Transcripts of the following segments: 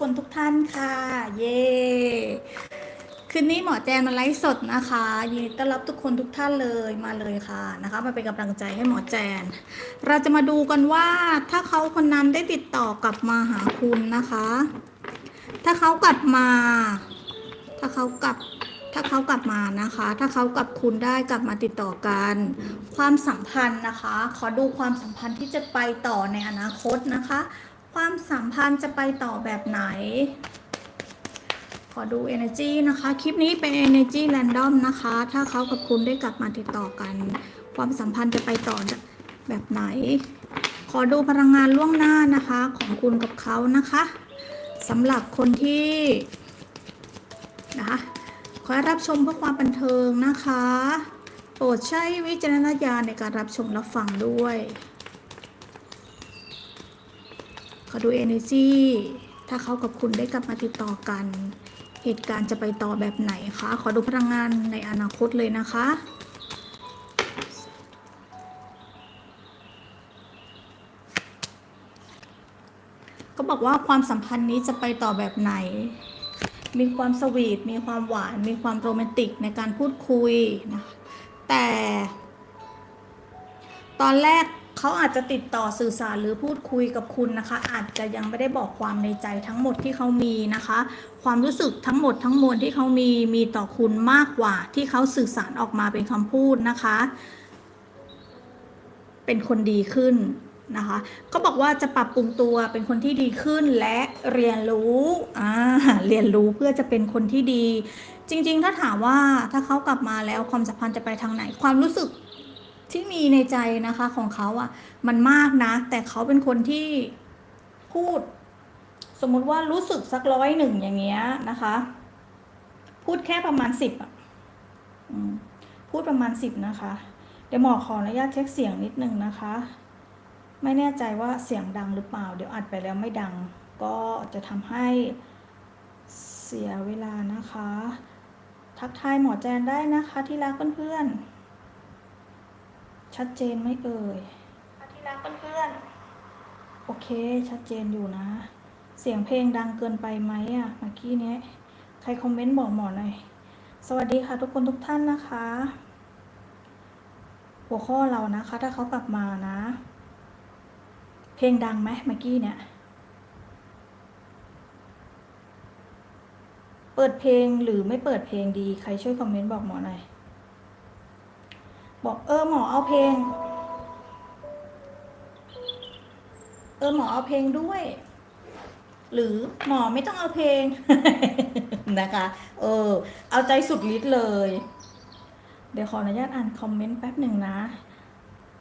คนทุกท่านค่ะ เย่คืนนี้หมอแจนมาไลฟ์สดนะคะยินดีต้อนรับทุกคนทุกท่านเลยมาเลยค่ะนะคะ มาเป็นกำลังใจให้หมอแจน เราจะมาดูกันว่าถ้าเขาคนนั้นได้ติดต่อกลับมาหาคุณนะคะ ถ้าเขากลับมา ถ้าเขากลับถ้าเขากลับมานะคะ ถ้าเขากับคุณได้กลับมาติดต่อกัน ความสัมพันธ์นะคะ ขอดูความสัมพันธ์ที่จะไปต่อในอนาคตนะคะ ความสัมพันธ์จะไปต่อแบบไหน ขอดู energy นะคะ คลิปนี้เป็น energy random นะคะ ถ้าเขากับคุณได้กลับมาติดต่อกัน ความสัมพันธ์จะไปต่อแบบไหน ขอดูพลังงานล่วงหน้านะคะของคุณกับเขานะคะสำหรับคนที่นะคะขอรับชมเพื่อความบันเทิงนะคะ โปรดใช้วิจารณญาณในการรับชมรับฟังด้วย ขอดู energy ถ้าเขากับคุณได้กลับมาติดต่อกัน เหตุการณ์จะไปต่อแบบไหนคะ ขอดูพลังงานในอนาคตเลยนะคะก็บอกว่าความสัมพันธ์นี้จะไปต่อแบบไหน มีความสวีท มีความหวาน มีความโรแมนติกในการพูดคุยนะ แต่ ตอนแรก เขาอาจจะติดต่อสื่อสารหรือพูดคุยกับคุณนะคะ อาจจะยังไม่ได้บอกความในใจทั้งหมดที่เขามีนะคะ ความรู้สึกทั้งหมดทั้งมวลที่เขามีมีต่อคุณมากกว่า ที่เขาสื่อสารออกมาเป็นคำพูดนะคะ เป็นคนดีขึ้นนะคะก็บอกว่าจะปรับปรุงตัวเป็นคนที่ดีขึ้นและเรียนรู้อ่าเรียนรู้เพื่อจะเป็นคนที่ดี จริง ๆ ถ้าถามว่าถ้าเขากลับมาแล้วความสัมพันธ์จะไปทางไหน ความรู้สึก ที่มีในใจนะคะของเขาอะ่ะ มันมากนะ แต่เขาเป็นคนที่พูด สมมุติว่ารู้สึกสักร้อยหนึ่งอย่างเงี้ยนะคะ พูดแค่ประมาณสิบอะพูดประมาณสิบนะคะ เดี๋ยวหมอขออนุญาตเช็คเสียงนิดนึงนะคะ ไม่แน่ใจว่าเสียงดังหรือเปล่า เดี๋ยวอัดไปแล้วไม่ดัง ก็จะทำให้เสียเวลานะคะ ทักทายหมอแจนได้นะคะที่รักเพื่อนๆ ชัดเจนไหมเอ่ยที่รักเพื่อนๆ โอเค ชัดเจนอยู่นะ เสียงเพลงดังเกินไปไหมอะเมื่อกี้เนี้ยใครคอมเมนต์บอกหมอหน่อย สวัสดีค่ะทุกคนทุกท่านนะคะ หัวข้อเรานะคะ ถ้าเขากลับมานะ เพลงดังไหมเมื่อกี้เนี่ย เปิดเพลงหรือไม่เปิดเพลงดี ใครช่วยคอมเมนต์บอกหมอหน่อย บอกเออหมอเอาเพลง เออหมอเอาเพลงด้วย หรือหมอไม่ต้องเอาเพลงนะคะ เออ เอาใจสุดฤทธิ์เลย เดี๋ยวขออนุญาตอ่านคอมเมนต์แป๊บหนึ่งนะ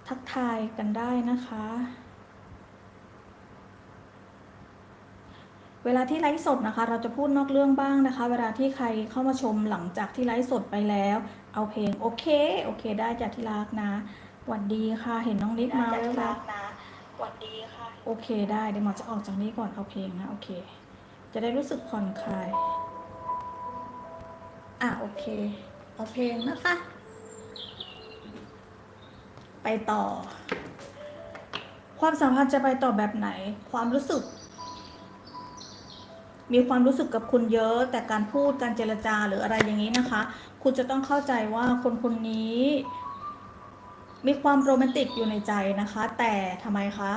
ทักทายกันได้นะคะ เวลาที่ไลฟ์สดนะคะ เราจะพูดนอกเรื่องบ้างนะคะ เวลาที่ใครเข้ามาชมหลังจากที่ไลฟ์สดไปแล้ว เอาเพลงโอเค โอเค ได้จากที่รักนะหวัดดีค่ะ เห็นน้องนิดมาแล้วนะหวัดดีค่ะ โอเคได้เดี๋ยวหมอจะออกจากนี้ก่อนเอาเพลงนะโอเค จะได้รู้สึกผ่อนคลาย อะโอเค เอาเพลงนะคะ ไปต่อ ความสัมพันธ์จะไปต่อแบบไหน ความรู้สึก มีความรู้สึกกับคุณเยอะ แต่การพูดการเจรจาหรืออะไรอย่างนี้นะคะ คุณจะต้องเข้าใจว่าคนคนนี้ มีความโรแมนติกอยู่ในใจนะคะ แต่ทำไมคะ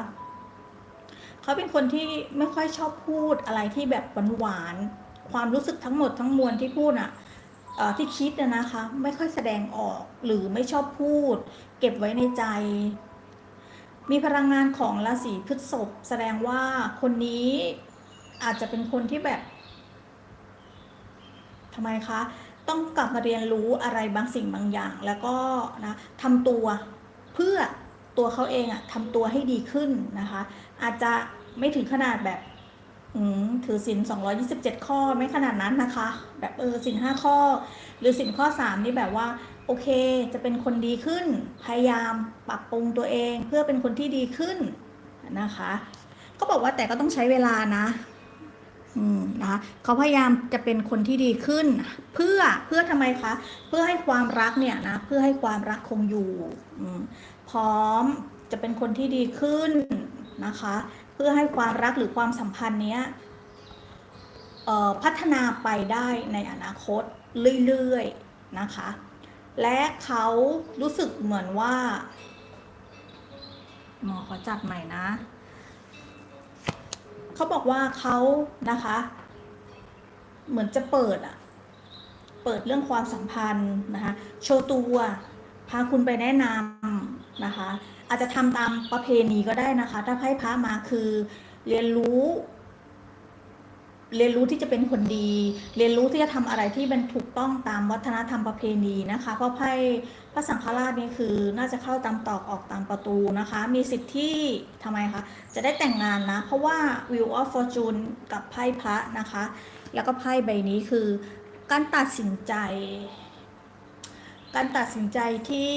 เขาเป็นคนที่ไม่ค่อยชอบพูดอะไรที่แบบหวานๆความรู้สึกทั้งหมดทั้งมวลที่พูดอะ่ะที่คิดนะคะ ไม่ค่อยแสดงออกหรือไม่ชอบพูด เก็บไว้ในใจมีพลังงานของราศีพฤษภแสดงว่าคนนี้ อาจจะเป็นคนที่แบบทำไมคะ ต้องกลับมาเรียนรู้อะไรบางสิ่งบางอย่าง แล้วก็นะทำตัวเพื่อตัวเขาเองอะทำตัวให้ดีขึ้นนะคะ อาจจะไม่ถึงขนาดแบบอืมถือสิน227 ข้อไม่ขนาดนั้นนะคะ แบบเออสิน5ข้อ หรือสินข้อ 3 นี่แบบว่า โอเคจะเป็นคนดีขึ้น พยายามปรับปรุงตัวเองเพื่อเป็นคนที่ดีขึ้นนะคะ ก็บอกว่าแต่ก็ต้องใช้เวลานะ อืมนะคะเขาพยายามจะเป็นคนที่ดีขึ้น เพื่อเพื่อทำไมคะ เพื่อให้ความรักเนี่ยนะเพื่อให้ความรักคงอยู่อมพร้อมจะเป็นคนที่ดีขึ้นนะคะ เพื่อให้ความรักหรือความสัมพันธ์เนี้ยพัฒนาไปได้ในอนาคตเรื่อยๆนะคะ และเขารู้สึกเหมือนว่า หมอขอจัดใหม่นะ เขาบอกว่าเขานะคะ เหมือนจะเปิดอะเปิดเรื่องความสัมพันธ์นะคะโชว์ตัวพาคุณไปแนะนำนะคะ อาจจะทำตามประเพณีก็ได้นะคะ ถ้าไพ่พระมาคือเรียนรู้ เรียนรู้ที่จะเป็นคนดี เรียนรู้ที่จะทำอะไรที่มันถูกต้องตามวัฒนธรรมประเพณีนะคะ เพราะไพ่พระสังฆราชนี่คือน่าจะเข้าตามตอกออกตามประตูนะคะ มีสิทธิ์ที่ทำไมคะจะได้แต่งงานนะ เพราะว่า Wheel of Fortune กับไพ่พระนะคะ แล้วก็ไพ่ใบนี้คือการตัดสินใจ การตัดสินใจที่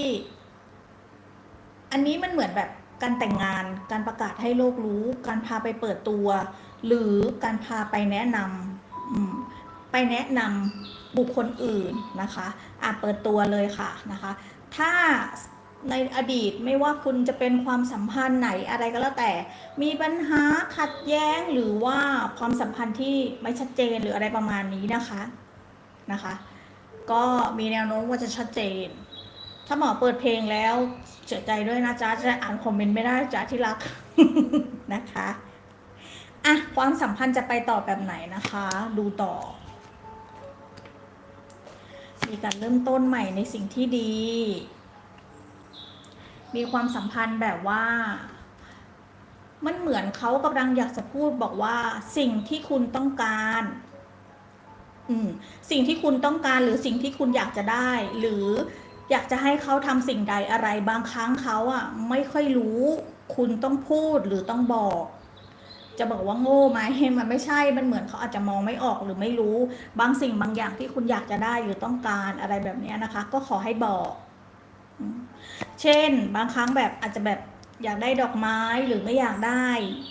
อันนี้มันเหมือนแบบการแต่งงาน การประกาศให้โลกรู้ การพาไปเปิดตัว หรือการพาไปแนะนำไปแนะนำบุคคลอื่นนะคะอะเปิดตัวเลยค่ะนะคะถ้าในอดีตไม่ว่าคุณจะเป็นความสัมพันธ์ไหนอะไรก็แล้วแต่ มีปัญหาขัดแย้งหรือว่าความสัมพันธ์ที่ไม่ชัดเจนหรืออะไรประมาณนี้นะคะนะคะ ก็มีแนวโน้มว่าจะชัดเจน ถ้าหมอเปิดเพลงแล้วเสียใจด้วยนะจ๊ะจะอ่านคอมเมนต์ไม่ได้จ๊ะที่รักนะคะ อะความสัมพันธ์จะไปต่อแบบไหนนะคะ ดูต่อ มีการเริ่มต้นใหม่ในสิ่งที่ดี มีความสัมพันธ์แบบว่า มันเหมือนเขากำลังอยากจะพูดบอกว่า สิ่งที่คุณต้องการอืมสิ่งที่คุณต้องการหรือสิ่งที่คุณอยากจะได้ หรืออยากจะให้เขาทำสิ่งใดอะไรบางครั้งเขาอะ ไม่ค่อยรู้ คุณต้องพูดหรือต้องบอก จะบอกว่าโง่ไหมมันไม่ใช่มันเหมือนเขาอาจจะมองไม่ออกหรือไม่รู้ บางสิ่งบางอย่างที่คุณอยากจะได้หรือต้องการอะไรแบบนี้นะคะ ก็ขอให้บอก เช่น บางครั้งแบบอาจจะแบบอยากได้ดอกไม้หรือไม่อยากได้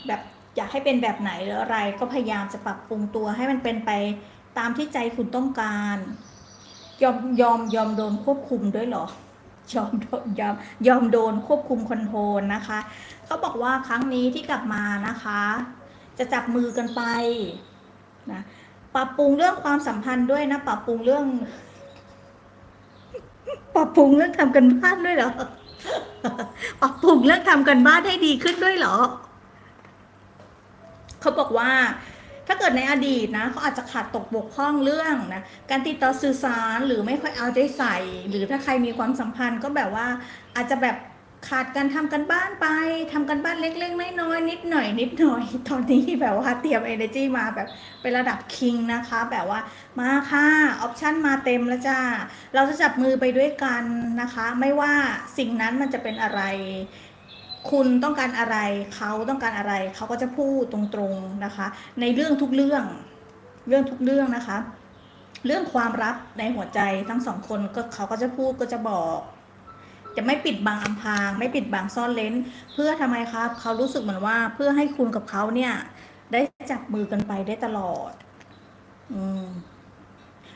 แบบอยากให้เป็นแบบไหนหรืออะไร ก็พยายามจะปรับปรุงตัวให้มันเป็นไปตามที่ใจคุณต้องการ ยอมยอมยอมโดนควบคุมด้วยเหรอ ยอมยอมยอมโดนควบคุมคอนโทรลนะคะ เขาบอกว่าครั้งนี้ที่กลับมานะคะ จะจับมือกันไปนะปรับปรุงเรื่องความสัมพันธ์ด้วยนะ ปรับปรุงเรื่อง ปรับปรุงเรื่องทำกันบ้านด้วยเหรอปรับปรุงเรื่องทำกันบ้านให้ดีขึ้นด้วยเหรอ เขาบอกว่า ถ้าเกิดในอดีตนะเขาอาจจะขาดตกบกพร่องเรื่องนะการติดต่อสื่อสารหรือไม่ค่อยเอาใจใส่ หรือถ้าใครมีความสัมพันธ์ก็แบบว่าอาจจะแบบขาดการทำกันบ้านไปทำกันบ้านเล็กๆน้อยๆนิดหน่อยนิดหน่อยตอนนี้แบบว่าเตรียม energy มาแบบเป็นระดับคิงนะคะ แบบว่ามาค่ะออปชันมาเต็มแล้วจ้าเราจะจับมือไปด้วยกันนะคะ ไม่ว่าสิ่งนั้นมันจะเป็นอะไร คุณต้องการอะไรเขาต้องการอะไรเขาก็จะพูดตรงๆนะคะ ในเรื่องทุกเรื่องเรื่องทุกเรื่องนะคะ เรื่องความรักในหัวใจทั้งสองคนก็เขาก็จะพูดก็จะบอก จะไม่ปิดบังอำพรางไม่ปิดบังซ่อนเลนเพื่อทำไมครับเขารู้สึกเหมือนว่าเพื่อให้คุณกับเขาเนี่ย ได้จับมือกันไปได้ตลอด อืม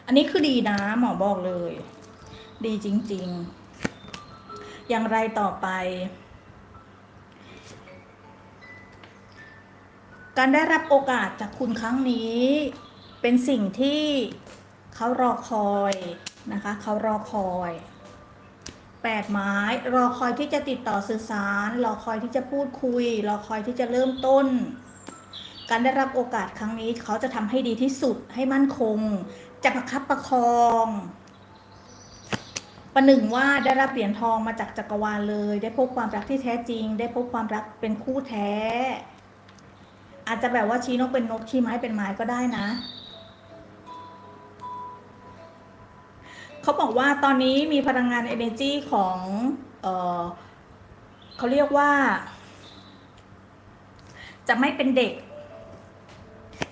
อันนี้คือดีนะหมอบอกเลย ดีจริง ๆ อย่างไรต่อไป การได้รับโอกาสจากคุณครั้งนี้ เป็นสิ่งที่เขารอคอยนะคะเขารอคอยแปดไม้รอคอยที่จะติดต่อสื่อสาร รอคอยที่จะพูดคุย รอคอยที่จะเริ่มต้น การได้รับโอกาสครั้งนี้เขาจะทำให้ดีที่สุดให้มั่นคง จะประคับประคอง ประหนึ่งว่าได้รับเหรียญทองมาจากจักรวาลเลย ได้พบความรักที่แท้จริง ได้พบความรักเป็นคู่แท้ อาจจะแบบว่าชี้นกเป็นนกชี้ไม้เป็นไม้ก็ได้นะเขาบอกว่าตอนนี้มีพลังงาน energy ของเออเขาเรียกว่า จะไม่เป็นเด็ก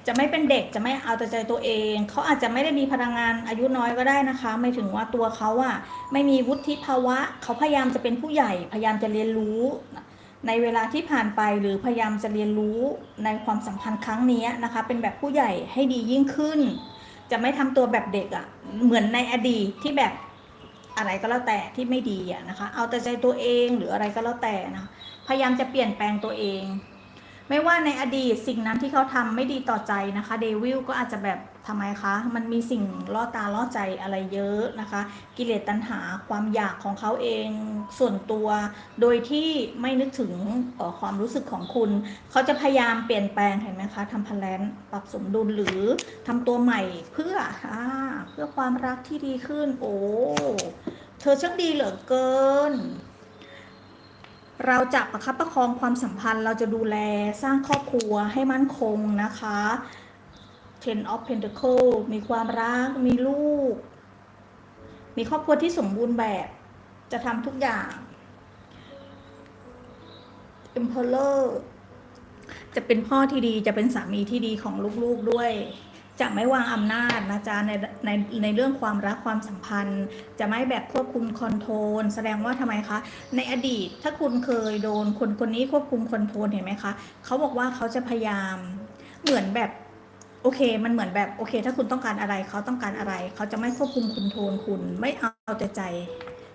จะไม่เป็นเด็กจะไม่เอาแต่ใจตัวเอง เขาอาจจะไม่ได้มีพลังงานอายุน้อยก็ได้นะคะ ไม่ถึงว่าตัวเขาอะไม่มีวุฒิภาวะ เขาพยายามจะเป็นผู้ใหญ่ พยายามจะเรียนรู้ ในเวลาที่ผ่านไปหรือพยายามจะเรียนรู้ในความสัมพันธ์ครั้งนี้นะคะ เป็นแบบผู้ใหญ่ให้ดียิ่งขึ้น จะไม่ทำตัวแบบเด็กอะ่ะเหมือนในอดีตที่แบบอะไรก็แล้วแต่ที่ไม่ดีอะนะคะ เอาแต่ใจตัวเองหรืออะไรก็แล้วแต่นะพยายามจะเปลี่ยนแปลงตัวเอง ไม่ว่าในอดีตสิ่งนั้นที่เขาทำไม่ดีต่อใจนะคะเดวิลก็อาจจะแบบ ทำไมคะ มันมีสิ่งล่อตาล่อใจอะไรเยอะนะคะ กิเลสตัณหาความอยากของเขาเองส่วนตัว โดยที่ไม่นึกถึงความรู้สึกของคุณ เขาจะพยายามเปลี่ยนแปลงเห็นไหมคะทำแพลนปรับสมดุลหรือทำตัวใหม่เพื่ออเพื่อความรักที่ดีขึ้น โอ้ เธอช่างดีเหลือเกินเราจะประคับประคองความสัมพันธ์ เราจะดูแลสร้างครอบครัวให้มั่นคงนะคะ Ten of Pentacle มีความรัก มีลูก มีครอบครัวที่สมบูรณ์แบบ จะทำทุกอย่าง Emperor จะเป็นพ่อที่ดีจะเป็นสามีที่ดีของลูกๆด้วย จะไม่วางอำนาจนะจ๊ะในในในเรื่องความรักความสัมพันธ์ จะไม่แบบควบคุมคอนโทรลแสดงว่าทำไมคะ ในอดีตถ้าคุณเคยโดนคนคนนี้ควบคุมคอนโทรลเห็นไหมคะเขาบอกว่าเขาจะพยายามเหมือนแบบ โอเค มันเหมือนแบบโอเค ถ้าคุณต้องการอะไรเขาต้องการอะไร เขาจะไม่ควบคุมคอนโทรลคุณไม่เอาแต่ใจ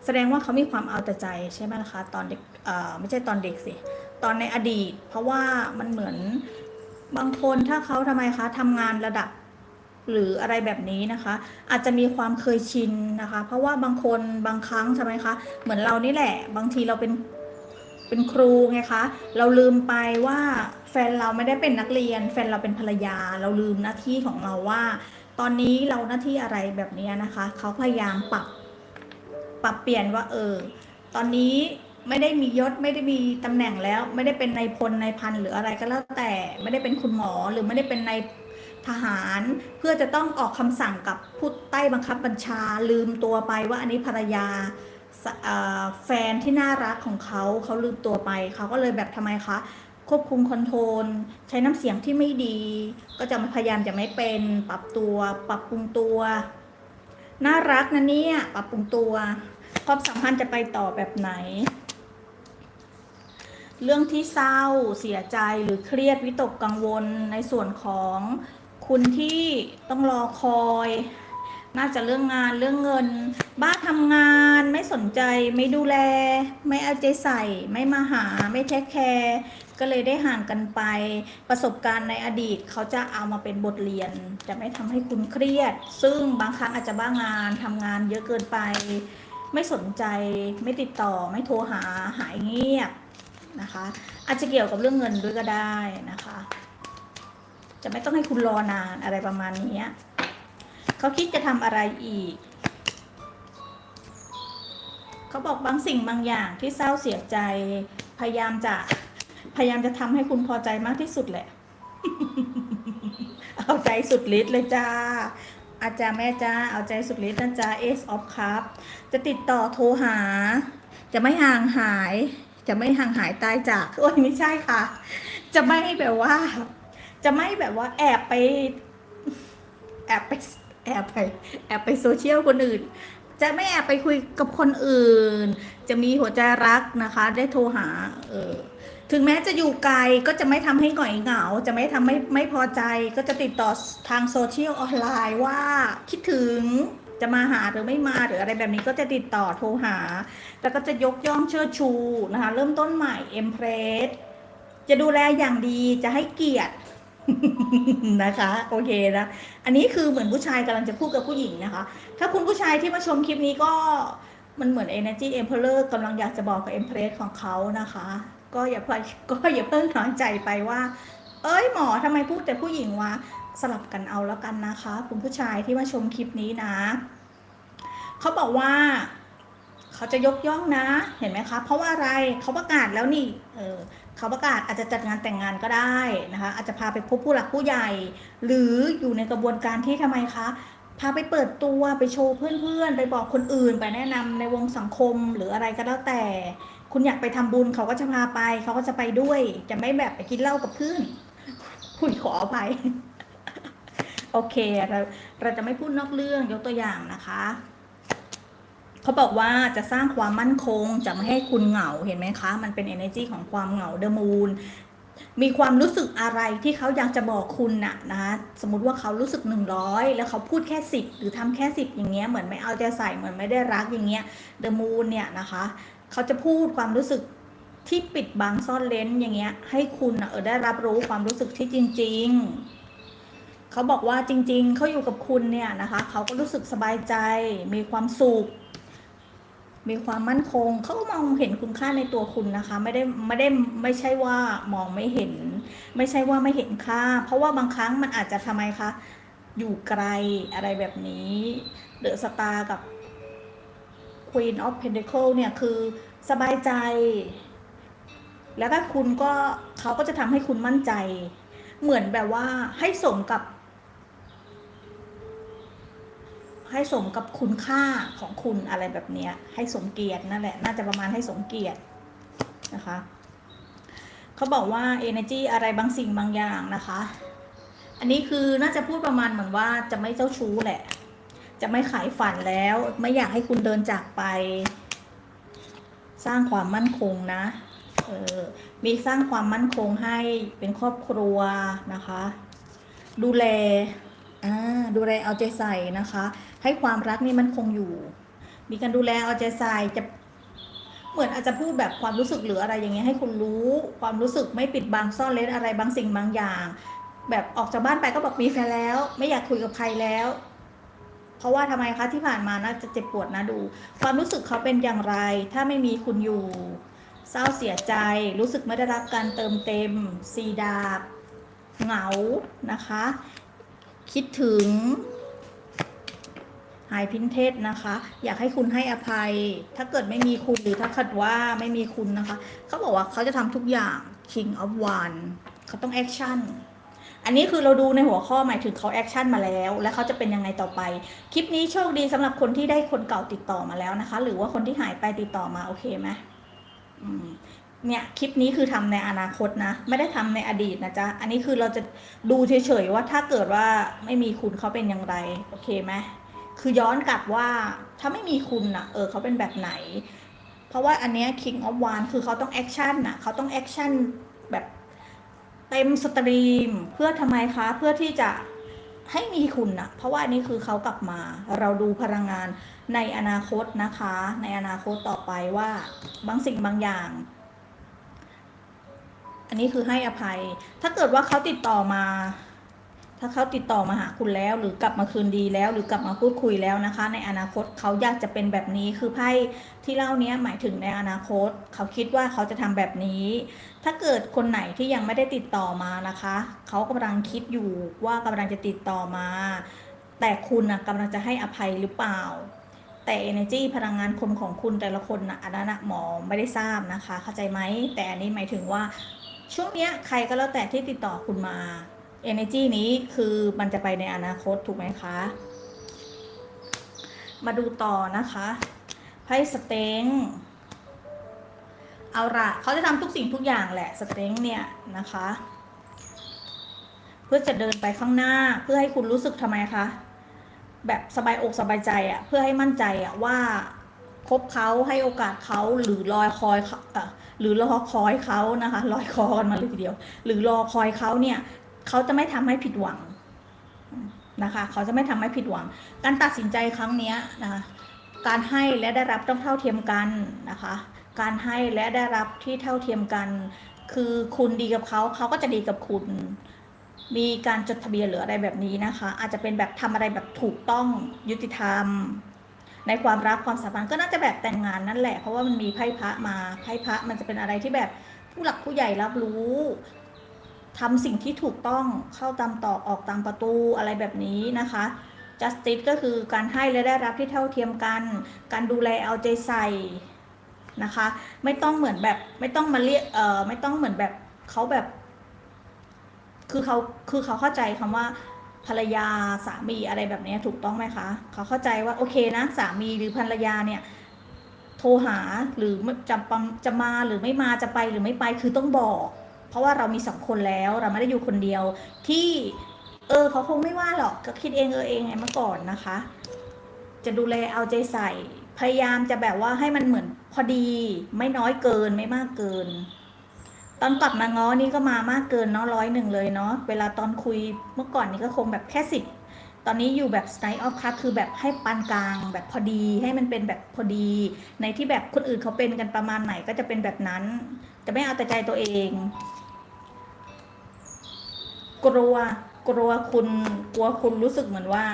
แสดงว่าเขามีความเอาแต่ใจใช่ไหมล่ะคะตอนเด็กเอ่อไม่ใช่ตอนเด็กสิตอนในอดีต เพราะว่ามันเหมือนบางคนถ้าเขาทำไมคะทำงานระดับหรืออะไรแบบนี้นะคะ อาจจะมีความเคยชินนะคะ เพราะว่าบางคนบางครั้งใช่ไหมคะเหมือนเรานี่แหละ บางทีเราเป็น เป็นครูไงคะ เราลืมไปว่าแฟนเราไม่ได้เป็นนักเรียน แฟนเราเป็นภรรยา เราลืมหน้าที่ของเราว่า ตอนนี้เราหน้าที่อะไรแบบนี้นะคะ เขาพยายามปรับ ปรับเปลี่ยนว่า เออ ตอนนี้ไม่ได้มียศไม่ได้มีตำแหน่งแล้ว ไม่ได้เป็นนายพลนายพันหรืออะไรก็แล้วแต่ไม่ได้เป็นคุณหมอหรือไม่ได้เป็นนายทหารเพื่อจะต้องออกคำสั่งกับผู้ใต้บังคับบัญชาลืมตัวไปว่าอันนี้ภรรยา แฟนที่น่ารักของเขาเขาลืมตัวไปเขาก็เลยแบบทำไมคะควบคุมคอนโทรลใช้น้ำเสียงที่ไม่ดี ก็จะพยายามจะไม่เป็นปรับตัว ปรับปรุงตัว น่ารักนะเนี่ยปรับปรุงตัวความสัมพันธ์จะไปต่อแบบไหน เรื่องที่เศร้าเสียใจหรือเครียดวิตกกังวลในส่วนของคุณที่ต้องรอคอย น่าจะเรื่องงานเรื่องเงิน บ้าทำงานไม่สนใจไม่ดูแล ไม่เอาใจใส่ ไม่มาหาไม่เทคแคร์ก็เลยได้ห่างกันไป ประสบการณ์ในอดีตเขาจะเอามาเป็นบทเรียน จะไม่ทำให้คุณเครียด ซึ่งบางครั้งอาจจะบ้างานทำงานเยอะเกินไป ไม่สนใจไม่ติดต่อไม่โทรหาหายเงียบนะคะ อาจจะเกี่ยวกับเรื่องเงินด้วยก็ได้นะคะ จะไม่ต้องให้คุณรอนานอะไรประมาณนี้เขาคิดจะทำอะไรอีก เขาบอกบางสิ่งบางอย่างที่เศร้าเสียใจ พยายามจะพยายามจะทำให้คุณพอใจมากที่สุดแหละ เอาใจสุดฤทธิ์เลยจ้า อาจารย์แม่จ้า เอาใจสุดฤทธิ์นะจ้า Ace of Cup จะติดต่อโทรหา จะไม่ห่างหาย จะไม่ห่างหายตายจากโอ้ยไม่ใช่ค่ะ จะไม่แบบว่า จะไม่แบบว่า แอบไป แอบไปแอบไปแอบไปโซเชียลคนอื่น จะไม่แอบไปคุยกับคนอื่น จะมีหัวใจรักนะคะ ได้โทรหา เออ ถึงแม้จะอยู่ไกลก็จะไม่ทำให้หงอยเหงา จะไม่ทำให้ไม่พอใจ ก็จะติดต่อทางโซเชียลออนไลน์ว่าคิดถึงจะมาหาหรือไม่มาหรืออะไรแบบนี้ก็จะติดต่อโทรหา แล้วก็จะยกย่องเชิดชูนะคะ เริ่มต้นใหม่เอ็มเพรสจะดูแลอย่างดีจะให้เกียรติ นะคะ โอเคนะ อันนี้คือเหมือนผู้ชายกำลังจะพูดกับผู้หญิงนะคะ ถ้าคุณผู้ชายที่มาชมคลิปนี้ก็มันเหมือน Energy Emperor กำลังอยากจะบอกกับ Empress ของเขานะคะ ก็อย่าไปก็อย่าเพิ่งนอยใจไปว่า เอ้ยหมอทำไมพูดแต่ผู้หญิงวะสลับกันเอาแล้วกันนะคะ คุณผู้ชายที่มาชมคลิปนี้นะ เขาบอกว่าเขาจะยกย่องนะ เห็นไหมคะ เพราะว่าอะไรเขาประกาศแล้วนี่ เออ เขาประกาศอาจจะจัดงานแต่งงานก็ได้นะคะ อาจจะพาไปพบผู้หลักผู้ใหญ่ หรืออยู่ในกระบวนการที่ทำไมคะพาไปเปิดตัวไปโชว์เพื่อนๆ ไปบอกคนอื่น ไปแนะนำในวงสังคมหรืออะไรก็แล้วแต่ คุณอยากไปทำบุญเขาก็จะพาไป เขาก็จะไปด้วย จะไม่แบบไปกินเหล้ากับเพื่อนคุยขอไปโอเคเราเราจะไม่พูดนอกเรื่องยกตัวอย่างนะคะ เขาบอกว่าจะสร้างความมั่นคง จะไม่ให้คุณเหงาเห็นไหมคะ มันเป็น energy ของความเหงาเดมูนมีความรู้สึกอะไรที่เขาอยากจะบอกคุณน่ะนะคะสมมติว่าเขารู้สึก 100 แล้วเขาพูดแค่ 10 หรือทำแค่ 10 อย่างเงี้ยเหมือนไม่เอาใจใส่เหมือนไม่ได้รักอย่างเงี้ยเดมูนเนี่ยนะคะเขาจะพูดความรู้สึกที่ปิดบังซ่อนเลนอย่างเงี้ย ให้คุณนะเออได้รับรู้ความรู้สึกที่จริง ๆ เขาบอกว่าจริง ๆ เขาอยู่กับคุณเนี่ยนะคะ เขาก็รู้สึกสบายใจมีความสุข มีความมั่นคง เขาก็มองเห็นคุณค่าในตัวคุณนะคะ ไม่ได้ไม่ได้ไม่ใช่ว่ามองไม่เห็น ไม่ใช่ว่าไม่เห็นค่า เพราะว่าบางครั้งมันอาจจะทำไมคะ อยู่ไกลอะไรแบบนี้เดอะสตาร์กับ Queen of Pentacle เนี่ยคือสบายใจ แล้วก็คุณก็เขาก็จะทำให้คุณมั่นใจ เหมือนแบบว่าให้สมกับ ให้สมกับคุณค่าของคุณอะไรแบบนี้ให้สมเกียรตินั่นแหละ น่าจะประมาณให้สมเกียรตินะคะเขาบอกว่า energy อะไรบางสิ่งบางอย่างนะคะ อันนี้คือน่าจะพูดประมาณเหมือนว่าจะไม่เจ้าชู้แหละ จะไม่ขายฝันแล้ว ไม่อยากให้คุณเดินจากไป สร้างความมั่นคงนะเออมีสร้างความมั่นคงให้เป็นครอบครัวนะคะ ดูแลอ่าดูแลเอาใจใส่นะคะ ให้ความรักนี่มันคงอยู่ มีการดูแลเอาใจใส่จะเหมือนอาจจะพูดแบบความรู้สึกหรืออะไรอย่างเงี้ยให้คุณรู้ความรู้สึกไม่ปิดบังซ่อนเร้นอะไรบางสิ่งบางอย่าง แบบออกจากบ้านไปก็บอกมีแฟนแล้ว ไม่อยากคุยกับใครแล้ว เพราะว่าทำไมคะที่ผ่านมาน่าจะเจ็บปวดนะดู ความรู้สึกเขาเป็นอย่างไร ถ้าไม่มีคุณอยู่ เศร้าเสียใจ รู้สึกไม่ได้รับการเติมเต็มซีดาบเหงานะคะ คิดถึง หายพินเทศนะคะ อยากให้คุณให้อภัย ถ้าเกิดไม่มีคุณหรือถ้าเกิดว่าไม่มีคุณนะคะ เขาบอกว่าเขาจะทำทุกอย่าง King of One เขาต้องแอคชั่นอันนี้คือเราดูในหัวข้อหมายถึงเขาแอคชั่นมาแล้ว และเขาจะเป็นยังไงต่อไป คลิปนี้โชคดีสำหรับคนที่ได้คนเก่าติดต่อมาแล้วนะคะ หรือว่าคนที่หายไปติดต่อมา โอเคไหมเนี่ยคลิปนี้คือทำในอนาคตนะ ไม่ได้ทำในอดีตนะจ๊ะ อันนี้คือเราจะดูเฉยๆว่าถ้าเกิดว่าไม่มีคุณเขาเป็นอย่างไร โอเคไหม คือย้อนกลับว่าถ้าไม่มีคุณนะเออเขาเป็นแบบไหน เพราะว่าอันเนี้ย King of One คือเขาต้องแอคชั่นนะเขาต้องแอคชั่นแบบเต็มสตรีม เพื่อทำไมคะ เพื่อที่จะให้มีคุณนะเพราะว่าอันนี้คือเขากลับมา เราดูพลังงานในอนาคตนะคะ ในอนาคตต่อไปว่าบางสิ่งบางอย่าง อันนี้คือให้อภัย ถ้าเกิดว่าเขาติดต่อมา ถ้าเขาติดต่อมาหาคุณแล้ว หรือกลับมาคืนดีแล้ว หรือกลับมาพูดคุยแล้วนะคะ ในอนาคตเขาอยากจะเป็นแบบนี้คือไพ่ที่เล่าเนี้ยหมายถึงในอนาคต เขาคิดว่าเขาจะทำแบบนี้ ถ้าเกิดคนไหนที่ยังไม่ได้ติดต่อมานะคะ เขากำลังคิดอยู่ว่ากำลังจะติดต่อมา แต่คุณนะกำลังจะให้อภัยหรือเปล่าแต่ energy พลังงานคนของคุณแต่ละคนนะอันนั้นนะหมอไม่ได้ทราบนะคะ เข้าใจไหม แต่อันนี้หมายถึงว่า ช่วงเนี้ยใครก็แล้วแต่ที่ติดต่อคุณมา energy นี้คือมันจะไปในอนาคตถูกไหมคะ มาดูต่อนะคะไพ่สเต็งเอาละเขาจะทำทุกสิ่งทุกอย่างแหละสเต็งเนี่ยนะคะ เพื่อจะเดินไปข้างหน้าเพื่อให้คุณรู้สึกทำไมคะ แบบสบายอกสบายใจอะ่ะเพื่อให้มั่นใจอะ่ะว่าคบเขาให้โอกาสเขาหรือรอยคอยเขาหรือรอคอยเขานะคะลอยคอกันมาเลยทีเดียว หรือรอคอยเขาเนี่ย เขาจะไม่ทำให้ผิดหวังนะคะ เขาจะไม่ทำให้ผิดหวัง การตัดสินใจครั้งนี้นะคะการให้และได้รับต้องเท่าเทียมกันนะคะ การให้และได้รับที่เท่าเทียมกัน คือคุณดีกับเขาเขาก็จะดีกับคุณ มีการจดทะเบียนหรืออะไรแบบนี้นะคะ อาจจะเป็นแบบทำอะไรแบบถูกต้องยุติธรรม ในความรักความสัมพันธ์ก็น่าจะแบบแต่งงานนั่นแหละ เพราะว่ามันมีไพ่พระมาไพ่พระมันจะเป็นอะไรที่แบบผู้หลักผู้ใหญ่รับรู้ ทำสิ่งที่ถูกต้องเข้าตามตอกออกตามประตูอะไรแบบนี้นะคะ justice ก็คือการให้และได้รับที่เท่าเทียมกัน การดูแลเอาใจใส่นะคะ ไม่ต้องเหมือนแบบไม่ต้องมาเรียกเอ่อไม่ต้องเหมือนแบบเขาแบบ คือเขาคือเขาเข้าใจคำว่าภรรยาสามีอะไรแบบนี้ถูกต้องไหมคะ เขาเข้าใจว่าโอเคนะสามีหรือภรรยาเนี่ย โทรหาหรือจะปะจะมาหรือไม่มาจะไปหรือไม่ไปคือต้องบอก เพราะว่าเรามีสองคนแล้วเราไม่ได้อยู่คนเดียวที่ เออเขาคงไม่ว่าหรอกก็คิดเองเออเองไงเมื่อก่อนนะคะ จะดูแลเอาใจใส่ พยายามจะแบบว่าให้มันเหมือนพอดี ไม่น้อยเกินไม่มากเกิน ตอนกลับมาง้อนี่ก็มามากเกินเนาะร้อยหนึ่งเลยเนาะเวลาตอนคุยเมื่อก่อนนี่ก็คงแบบแค่สิบตอนนี้อยู่แบบ style of cup คือแบบให้ปานกลางแบบพอดีให้มันเป็นแบบพอดี ในที่แบบคนอื่นเขาเป็นกันประมาณไหนก็จะเป็นแบบนั้น จะไม่เอาแต่ใจตัวเอง กลัวกลัวคุณกลัวคุณรู้สึกเหมือนว่า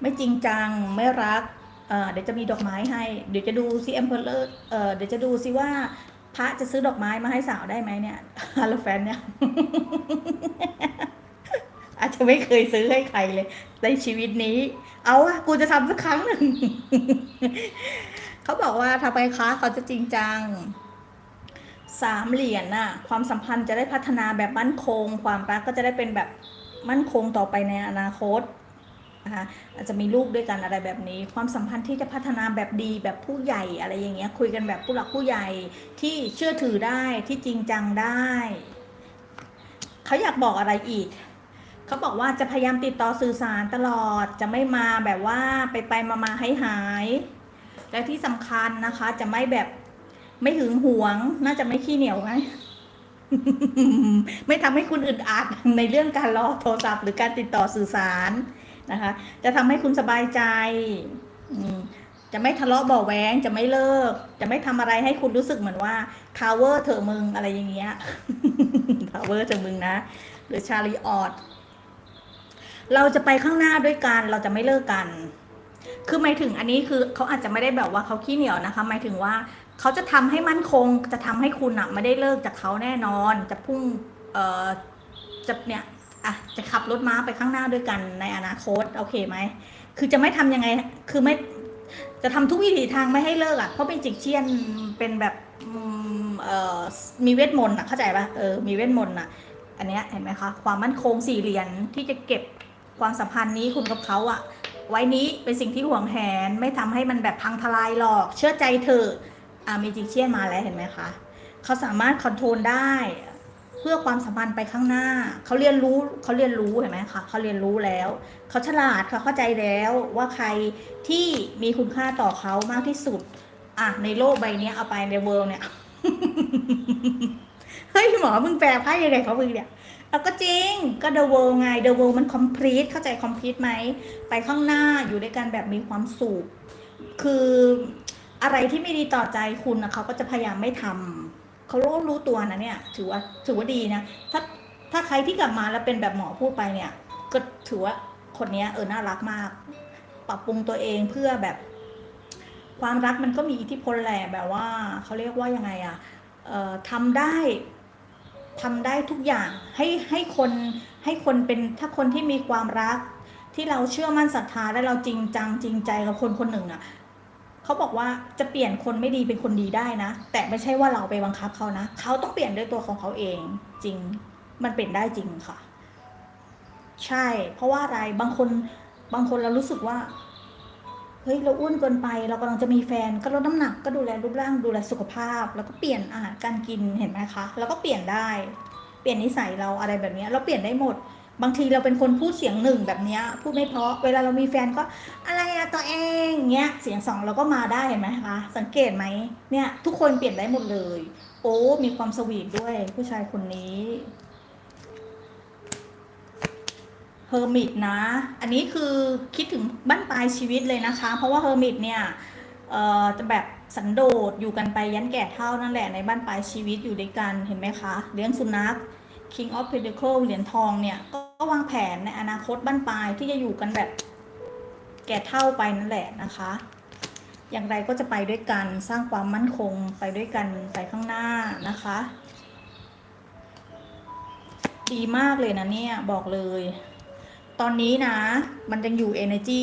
ไม่จริงจังไม่รักเเดี๋ยวจะมีดอกไม้ให้ เดี๋ยวจะดูซิเอ็มเพลเลอร์เดี๋ยวจะดูซิว่าพระจะซื้อดอกไม้มาให้สาวได้ไหมเนี่ยฮาโลแฟนเนี่ย อาจจะไม่เคยซื้อให้ใครเลย ในชีวิตนี้ เอาอะกูจะทำสักครั้งหนึ่ง เขาบอกว่าทำไมคะเขาจะจริงจัง สามเหรียญน่ะความสัมพันธ์จะได้พัฒนาแบบมั่นคง ความรักก็จะได้เป็นแบบมั่นคงต่อไปในอนาคตนะคะอาจจะมีลูกด้วยกันอะไรแบบนี้ ความสัมพันธ์ที่จะพัฒนาแบบดีแบบผู้ใหญ่อะไรอย่างเงี้ยคุยกันแบบผู้หลักผู้ใหญ่ที่เชื่อถือได้ที่จริงจังได้เขาอยากบอกอะไรอีกเขาบอกว่าจะพยายามติดต่อสื่อสารตลอดจะไม่มาแบบว่าไปไปมามาให้หาย และที่สำคัญนะคะจะไม่แบบ ไม่หึงหวง น่าจะไม่ขี้เหนียวไงไม่ทำให้คุณอึดอัดในเรื่องการรอโทรศัพท์หรือการติดต่อสื่อสารนะคะ จะทำให้คุณสบายใจจะไม่ทะเลาะเบาแวงจะไม่เลิก จะไม่ทำอะไรให้คุณรู้สึกเหมือนว่า cover เถอะมึงอะไรอย่างเงี้ย cover เถอะมึงนะ หรือชาลีออดเราจะไปข้างหน้าด้วยกัน เราจะไม่เลิกกัน คือหมายถึงอันนี้คือเขาอาจจะไม่ได้แบบว่าเขาขี้เหนียวนะคะ หมายถึงว่า เขาจะทำให้มั่นคง จะทำให้คุณอะไม่ได้เลิกจากเขาแน่นอน จะพุ่งเอ่อจะเนี่ยอะจะขับรถม้าไปข้างหน้าด้วยกันในอนาคตโอเคไหมคือจะไม่ทำยังไงคือไม่จะทำทุกวิถีทางไม่ให้เลิกอะเพราะเป็นจิกเชียนเป็นแบบเอ่อมีเวทมนต์อะเข้าใจปะเออมีเวทมนต์อะอันเนี้ยเห็นไหมคะความมั่นคงสี่เหรียญที่จะเก็บความสัมพันธ์นี้คุณกับเขาอะไว้นี้เป็นสิ่งที่ห่วงแหนไม่ทำให้มันแบบพังทลายหรอก เชื่อใจเธอะ อ่ามีจิกเชียนมาแล้วเห็นไหมคะเขาสามารถคอนโทรลได้เพื่อความสัมพันธ์ไปข้างหน้า เขาเรียนรู้เขาเรียนรู้เห็นไหมคะเขาเรียนรู้แล้ว เขาฉลาดเขาเข้าใจแล้วว่าใครที่มีคุณค่าต่อเขามากที่สุด อะ ในโลกใบนี้เอาไปในเวิร์เนี่ยเฮ้ยหมอมึงแปลไพ่ยังไงเขามึงเนี่ยเอาก็จริงก็ the world ไง the world มัน complete เข้าใจ complete ไหมไปข้างหน้าอยู่ด้วยกันแบบมีความสุขคือ อะไรที่ไม่ดีต่อใจคุณนะเขาก็จะพยายามไม่ทำเขารู้รู้ตัวนะเนี่ย ถือว่าถือว่าดีนะถ้าถ้าใครที่กลับมาแล้วเป็นแบบหมอพูดไปเนี่ย ก็ถือว่าคนนี้เออน่ารักมาก ปรับปรุงตัวเองเพื่อแบบ ความรักมันก็มีอิทธิพลแหละแบบว่าเขาเรียกว่ายังไงอะเอ่อทำได้ทำได้ทุกอย่างให้ให้คนให้คนเป็นถ้าคนที่มีความรัก ที่เราเชื่อมั่นศรัทธาและเราจริงจังจริงใจกับคนคนหนึ่งอะ เขาบอกว่าจะเปลี่ยนคนไม่ดีเป็นคนดีได้นะ แต่ไม่ใช่ว่าเราไปบังคับเขานะ เขาต้องเปลี่ยนด้วยตัวของเขาเองจริง มันเป็นได้จริงค่ะ ใช่ เพราะว่าอะไรบางคนบางคนเรารู้สึกว่าเฮ้ยเราอ้วนเกินไปเรากำลังจะมีแฟนก็ลดน้ำหนักก็ดูแลรูปร่างดูแลสุขภาพ แล้วก็เปลี่ยนอาหารการกินเห็นไหมคะ แล้วก็เปลี่ยนได้ เปลี่ยนนิสัยเราอะไรแบบนี้เราเปลี่ยนได้หมด บางทีเราเป็นคนพูดเสียงหนึ่งแบบนี้พูดไม่เพราะ เวลาเรามีแฟนก็อะไรอะตัวเองเงี้ยเสียงสองเราก็มาได้เห็นไหมคะสังเกตไหมเนี่ยทุกคนเปลี่ยนได้หมดเลย โอ้มีความสวีทด้วยผู้ชายคนนี้เฮอร์มิตนะ อันนี้คือคิดถึงบั้นปลายชีวิตเลยนะคะ เพราะว่าเฮอร์มิตเนี่ยเอ่อจะแบบสันโดษอยู่กันไปยันแก่เท่านั่นแหละในบ้านปลายชีวิตอยู่ด้วยกันเห็นไหมคะ เลี้ยงสุนัข King of Pentacle เหรียญทองเนี่ย ก็วางแผนในอนาคตบ้านปลายที่จะอยู่กันแบบ แก่เท่าไปนั่นแหละนะคะ อย่างไรก็จะไปด้วยกันสร้างความมั่นคงไปด้วยกันไปข้างหน้านะคะ ดีมากเลยนะเนี่ยบอกเลย ตอนนี้นะ มันยังอยู่ energy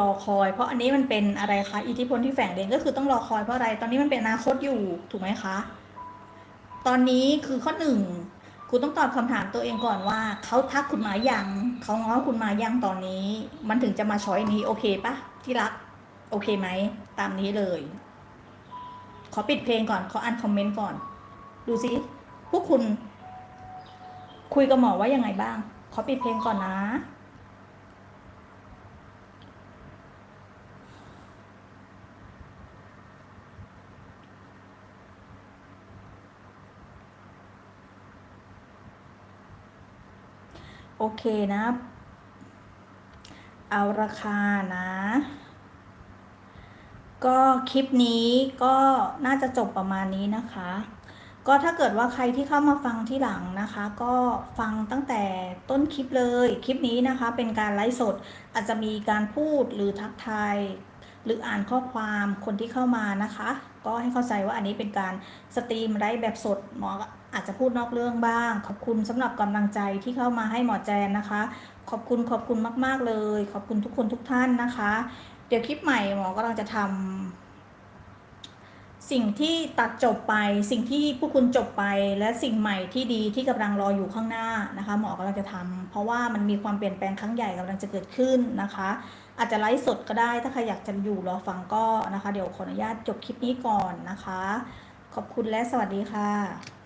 รอคอย เพราะอันนี้มันเป็นอะไรคะอิทธิพลที่แฝงเด่นก็คือต้องรอคอยเพราะอะไร ตอนนี้มันเป็นอนาคตอยู่ถูกไหมคะ ตอนนี้คือข้อหนึ่ง คุณต้องตอบคำถามตัวเองก่อนว่าเขาทักคุณมายังเขาง้อคุณมายังตอนนี้ มันถึงจะมาช้อยนี้โอเคปะที่รัก โอเคไหม ตามนี้เลย ขอปิดเพลงก่อนขออ่านคอมเมนต์ก่อน ดูสิพวกคุณ คุยกับหมอว่ายังไงบ้าง ขอปิดเพลงก่อนนะ โอเคนะ เอาราคานะ ก็คลิปนี้ก็น่าจะจบประมาณนี้นะคะ ก็ถ้าเกิดว่าใครที่เข้ามาฟังที่หลังนะคะ ก็ฟังตั้งแต่ต้นคลิปเลย คลิปนี้นะคะ เป็นการไลฟ์สดอาจจะมีการพูดหรือทักทายหรืออ่านข้อความคนที่เข้ามานะคะ ก็ให้เข้าใจว่าอันนี้เป็นการสตรีมไลฟ์แบบสดหมอ อาจจะพูดนอกเรื่องบ้าง ขอบคุณสำหรับกำลังใจที่เข้ามาให้หมอแจนนะคะ ขอบคุณขอบคุณมาก ๆเลย ขอบคุณทุกคนทุกท่านนะคะ เดี๋ยวคลิปใหม่หมอกำลังจะทำสิ่งที่ตัดจบไป สิ่งที่ผู้คุณจบไป และสิ่งใหม่ที่ดีที่กำลังรออยู่ข้างหน้านะคะ หมอกำลังจะทำเพราะว่ามันมีความเปลี่ยนแปลงครั้งใหญ่กำลังจะเกิดขึ้นนะคะอาจจะไลฟ์สดก็ได้ ถ้าใครอยากจะอยู่รอฟังก็นะคะ เดี๋ยวขออนุญาตจบคลิปนี้ก่อนนะคะ ขอบคุณและสวัสดีค่ะ